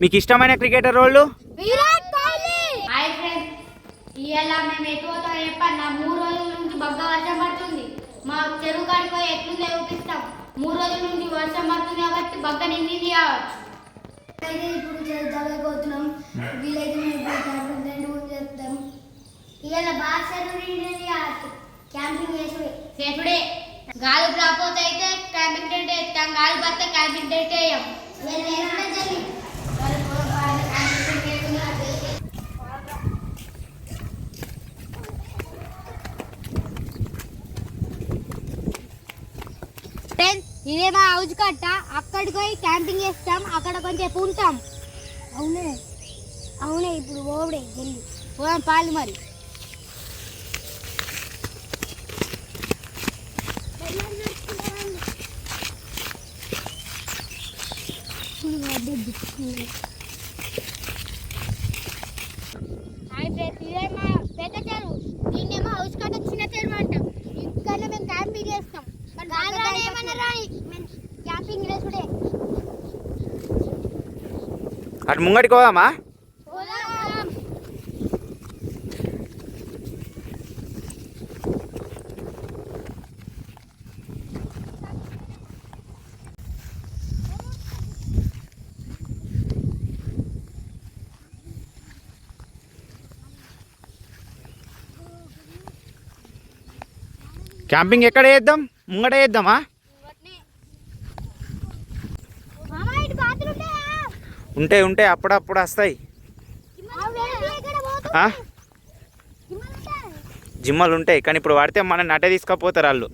మీకు ఇష్టమైన క్రికెటర్ వాళ్ళు విరాట్ కోహ్లీ! హాయ్ ఫ్రెండ్స్ ఇవాళ మేము ఎటు పోతాం చెప్పన్నా మూడు రోజుల నుంచి బగ్గ వర్షం పడుతుంది. మా చెరువు కాడికి పోయి ఎట్లుందో చూపిస్తాం. మూడు రోజుల నుంచి వర్షం పడుతుంది కాబట్టి బగ్గ నిండింది కావచ్చు. అయితే ఇప్పుడు వీలైతే మేము ఇవాళ బాగా క్యాంపింగ్ చేసి గాలి రాకపోతే అయితే క్యాంపింగ్ టెంట్ వేస్తాం. గాలి పడితే క్యాంపింగ్ టెంట్ వేయం ఇవాళ వేసుకునే చల్లి ఫ్రెండ్స్ ఇదే మా హౌస్ కట్ట. అక్కడికి పోయి క్యాంపింగ్ చేస్తాం. అక్కడ కొంచెం ఉంటాం. అవునే? అవునే ఇప్పుడు ఓవడే జల్లి పోదాం పాలు మరి. హాయ్ ఫ్రెండ్స్ ఇదే మా పెద్ద చెరువు దీన్నేమో హౌస్ కట్ట చిన్న చెరువు అంటాం ఇక్కడ మేము క్యాంపింగ్ చేస్తాం ఏమన్నా క్యాంపింగ్ చేసుడే అటు ముంగటికి పోదామా? క్యాంపింగ్ ఎక్కడ వేద్దాం ముంగట వేద్దామా మామ ఇటు బాతులు ఉంటాయా ఉంటే ఉంటే అప్పుడప్పుడు వస్తాయి? జిమ్మలు ఉంటాయి కానీ ఇప్పుడు వాడితే మన నట తీసుకపోతారు వాళ్ళు.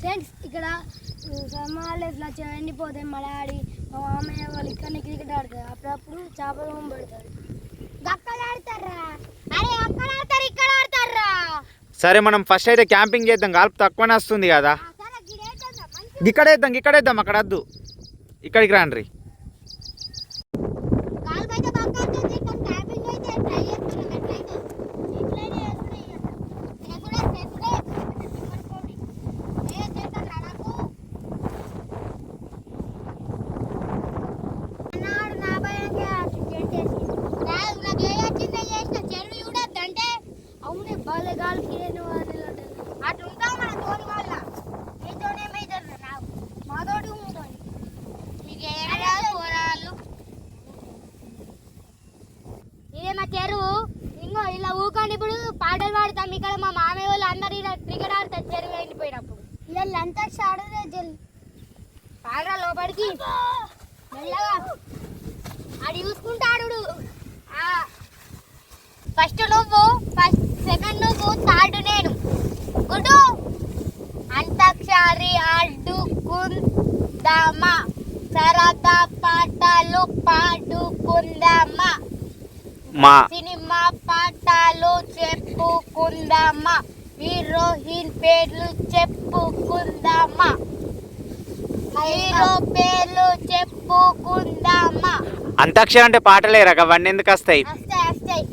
ఫ్రెండ్స్ ఇక్కడ ఇట్లా ఎండిపోతాయి. మా డాడీ మా మామయ్య వాళ్ళు ఇక్కడ క్రికెట్ ఆడతారు. అప్పుడప్పుడు చేపల బొమ్మ పెడతారు సరే మనం ఫస్ట్ అయితే క్యాంపింగ్ చేద్దాం. గాల్పు తక్కువనే వస్తుంది కదా. సరే గిడేద్దాం మంచి ఇక్కడ వేద్దాం ఇక్కడ వేద్దాం అక్కడ వద్దు. ఇక్కడికి రాండ్రి కాలు బయట బాగా వస్తుంది కానీ క్యాంపింగ్ అయితే ట్రై చేస్తున్నాం ఎట్లయితే ఎట్లయితే చేసుడే ఇక. చేసుడే చేసుడే మర్చిపోండి. ఏ చేద్దాం రా నాకు అన్నాడు నా భయంగా టెంట్ వేసి రాదు, నాకు ఏ వచ్చిందో చేసిన చెరువు చూడొద్దంటే అవునే బాలే గాలికి ఏను వాళ్ళు అటు ఉంటాం మన తోని వాళ్ళ మీతోనేమైతుంది నాకు మాతోటి ఉంటుంది మీకు ఏం రాదు పోరాళ్ళు ఇదే మా చెరువు ఇంకో ఊకండి ఇప్పుడు పాటలు పాడతాం ఇక్కడ మా మామయ్య వాళ్ళు అందరు ఇలా క్రికెట్ ఆడతారు చెరువు ఎండిపోయినప్పుడు వీళ్ళంతా ఆడదే జల్. పాడరా లోపలికి. మెల్లగా. ఆడు చూసుకుంటాడు ఫస్ట్ నువ్వు ఫస్ట్ సెకండ్ నువ్వు థర్డ్ నేను. గుడ్డు. అంతాక్షరి ఆడుకుందామా సరదా పాటలు పాడుకుందామా? మా సినిమా పాటలు చెప్పుకుందామా? హీరోయిన్ పేర్లు చెప్పుకుందామా? హీరో పేర్లు చెప్పుకుందామా? అంతాక్షరి అంటే పాటలేరా అవన్నీ ఎందుకు వస్తాయి? వస్తాయి వస్తాయి.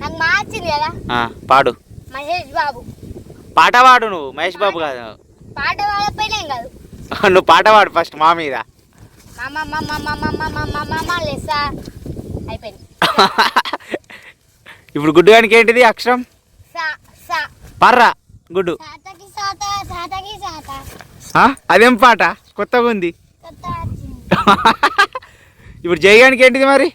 నాకు మార్చింది కదా? ఆ, పాడు. మహేష్ బాబు. పాట పాడు నువ్వు మహేష్ బాబు కాదు. పాట పాడపోయినాం కాదు. నువ్వు పాట పాడు ఫస్ట్ మా మీద. మామ మామ మామ మామ మామ మామ లెస్సా? అయిపోయింది. ఇప్పుడు గుడ్డుగానికి ఏంటిది అక్షరం? పర్రా గుడ్డు? అదేం పాట? కొత్తగా ఉంది. ఇప్పుడు జయగానికి ఏంటిది మరి?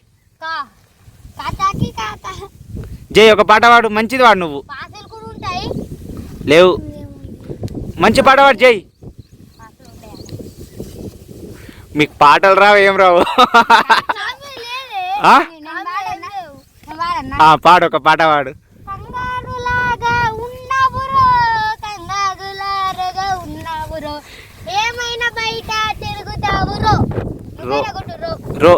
జై ఒక పాట పాడు. మంచిది వాడు నువ్వు. లేవు. మంచి పాట పాడు జై. మీకు పాటలు రావు ఏం రావు ఆ? నేను వాడన్నా నేను వాడన్నా ఆ, పాడు ఒక పాట పాడు ఏమైనా బయట తిరుగుతావురో రో. రో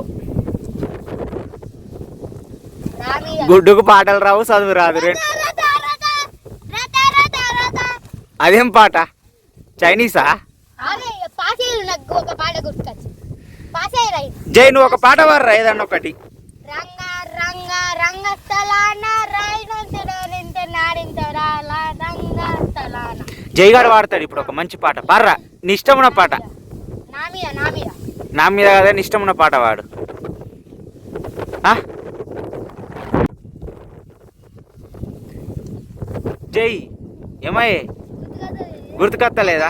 గుడ్డుకు పాటలు రావు చదువు రాదు అదేం పాట చైనీసా జై నువ్వు ఒక పాట పాడరా ఏదన్నా ఒకటి రంగ రంగస్థలాన నాడింతరాల జైగాడు పాడతాడు ఇప్పుడు ఒక మంచి పాట. పాడరా? నీ ఇష్టమున్న పాట. నా మీద నా మీద నా మీద కదని ఇష్టం ఉన్న పాట ఆ? జై ఏమయ్యే? గుర్తుకొత్తలేదా?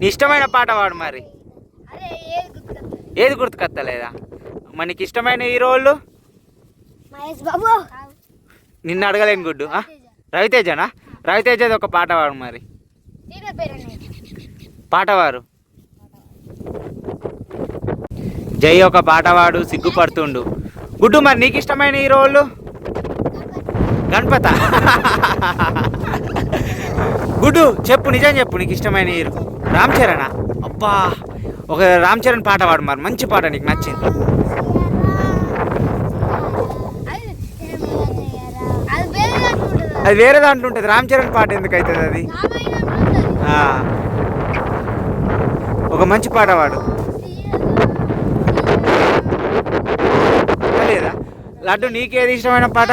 నీ ఇష్టమైన పాట పాడు మరి. ఏది గుర్తుకొత్తలేదా? మరి నీకు ఇష్టమైన హీరోళ్ళు నిన్ను అడగలేను గుడ్డు? రవితేజనా? రవితేజది ఒక పాట పాడు మరి. హీరో పేరు అనేది. పాట పాడు. జై ఒక పాట పాడు సిగ్గుపడుతుండు. గుడ్డు మరి నీకు ఇష్టమైన హీరోళ్ళు గణపత. గుడ్డు చెప్పు నిజం చెప్పు నీకు ఇష్టమైన హీరో రామ్ చరణా? అబ్బా ఒక రామ్ చరణ్ పాట పాడు మరి మంచి పాట నీకు నచ్చింది అది అది వేరే దాంట్లో ఉంటుంది. అది వేరే దాంట్లో ఉంటుంది. రామ్ చరణ్ పాట ఎందుకు అవుతుంది అది. ఒక మంచి పాట లేదా? లడ్డు నీకేది ఇష్టమైన పాట?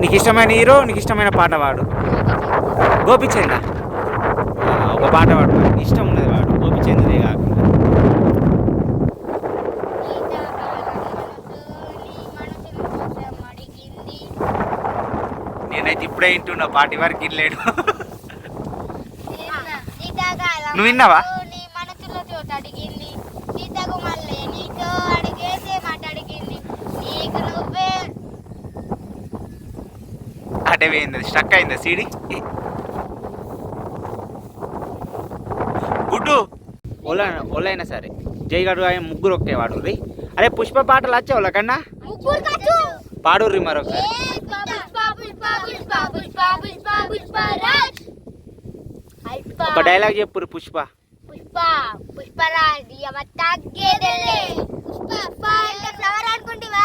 నీకు ఇష్టమైన హీరో నీకు ఇష్టమైన పాట పాడు గోపిచంద ఒక పాట మరి. ఇష్టం ఉన్నది వాడు. ఇప్పుడే వింటున్నా పాటి వరకు వినలేడు నువ్వు విన్నావా? అటే పోయింది స్టక్ అయిందా సీడి? గుడ్డు. ఓలా ఓలైనా సరే. జైగడు ఆయన ముగ్గురు ఒకే వాడు రీ అరే పుష్ప పాటలు వచ్చావు వాళ్ళకన్నా పాడుర్రి మరొకసారి. పుష్ప పుష్ప పుష్ప పుష్ప పుష్ప పుష్ప రాజ్ ఒక డైలాగ్ చెప్పురు పుష్ప. పుష్ప పుష్పరాజ్ ఎవ తగ్గేదెల్లే పుష్ప అంటే ఫ్లవర్ అనుకుంటివా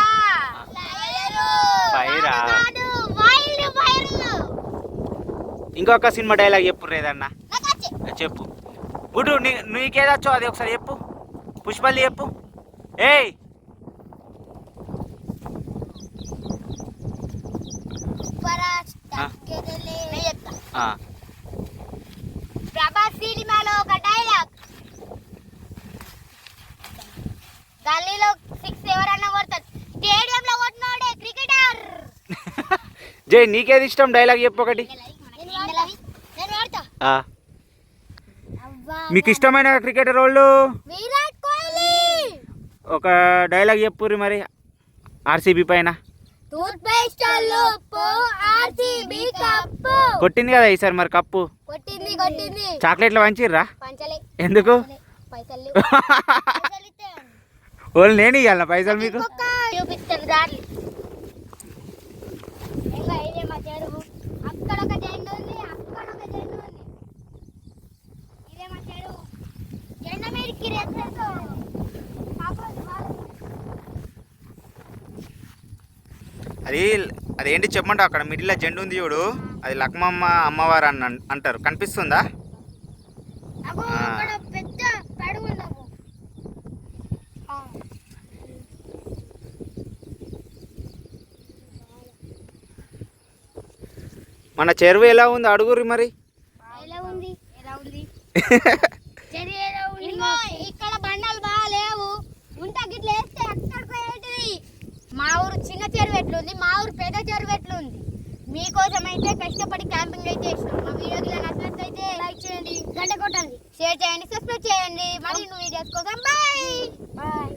ఫైరా? కాదు వైల్డ్ ఫైర్. ఇంకొక సినిమా డైలాగ్ చెప్పురు ఏదన్నా. చెప్పు. గుడ్డు నీ నీకేదచ్చో అది ఒకసారి చెప్పు. పుష్పల్లి చెప్పు. ఏయ్ పుష్పరాజ్ ఆ. తగ్గేదెల్లే నేను చెప్తా ఆ, ప్రభాస్ సినిమాలో ఒక డైలాగ్ గల్లీలో సిక్స్ ఎవరన్నా కొడతారు. స్టేడియంలో కొట్టినోడే క్రికెటర్ జై నీకేది ఇష్టం? డైలాగ్ చెప్పు ఒకటి. నేను వాడతా. ఆ, మీకు ఇష్టమైన క్రికెటర్ వాళ్ళు విరాట్ కోహ్లీ. ఒక డైలాగ్ చెప్పుర్రి మరి. ఆర్సీబీ పైన. కొట్టింది కదా ఈసారి మరి కప్పు. కొట్టింది కొట్టింది. చాక్లెట్లు పంచలే. ఎందుకు? వాళ్ళు నేను ఇవ్వాల పైసలు మీకు? జెండా మీదకి అది అదేంటి చెప్పమంటావు? అక్కడ మిడిల్లో జెండు ఉంది చూడు. అది లక్మమ్మ అమ్మవారు అని అంటారు. కనిపిస్తుందా. మన చెరువు ఎలా ఉంది? అడుగురి మరి. ఎలా ఉంది? ఎలా ఉంది చెరువు ఎలా ఉంది ఇగో ఇక్కడ బండలు బాగా లేవు ఉంట గిట్ల వేస్తే అక్కడికి ఏంటిది మా ఊరు చిన్న చెరువు ఎట్లుంది మా ఊరు పెద్ద చెరువు ఎట్లుంది? మీకోసం అయితే కష్టపడి క్యాంపింగ్ అయితే చేసినాం. మా వీడియోకి నచ్చినట్లయితే లైక్ చేయండి గంట కొట్టండి షేర్ చేయండి సబ్స్క్రైబ్ చేయండి. మళ్ళీ నువ్వు వీడియోస్ కోసం బాయ్